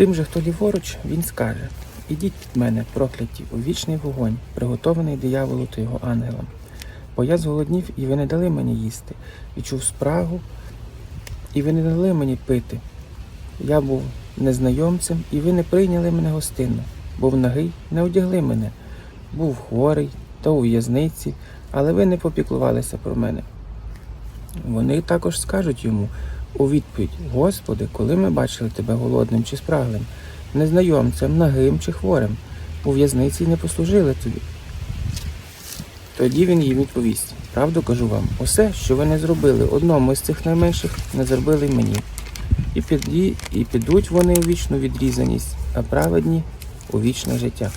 Тим же, хто ліворуч, він скаже: Ідіть від мене, прокляті, у вічний вогонь, приготований дияволу та його ангелам. Бо я зголоднів, і ви не дали мені їсти, відчув спрагу, і ви не дали мені пити. Я був незнайомцем, і ви не прийняли мене гостинно, був нагий, не одягли мене, був хворий та у в'язниці, але ви не попіклувалися про мене. Вони також скажуть йому у відповідь: Господи, коли ми бачили тебе голодним чи спраглим, незнайомцем, нагим чи хворим, у в'язниці не послужили тобі. Тоді він їм відповість: Правду кажу вам, усе, що ви не зробили одному з цих найменших, не зробили й мені. І, і підуть вони у вічну відрізаність, а праведні у вічне життя.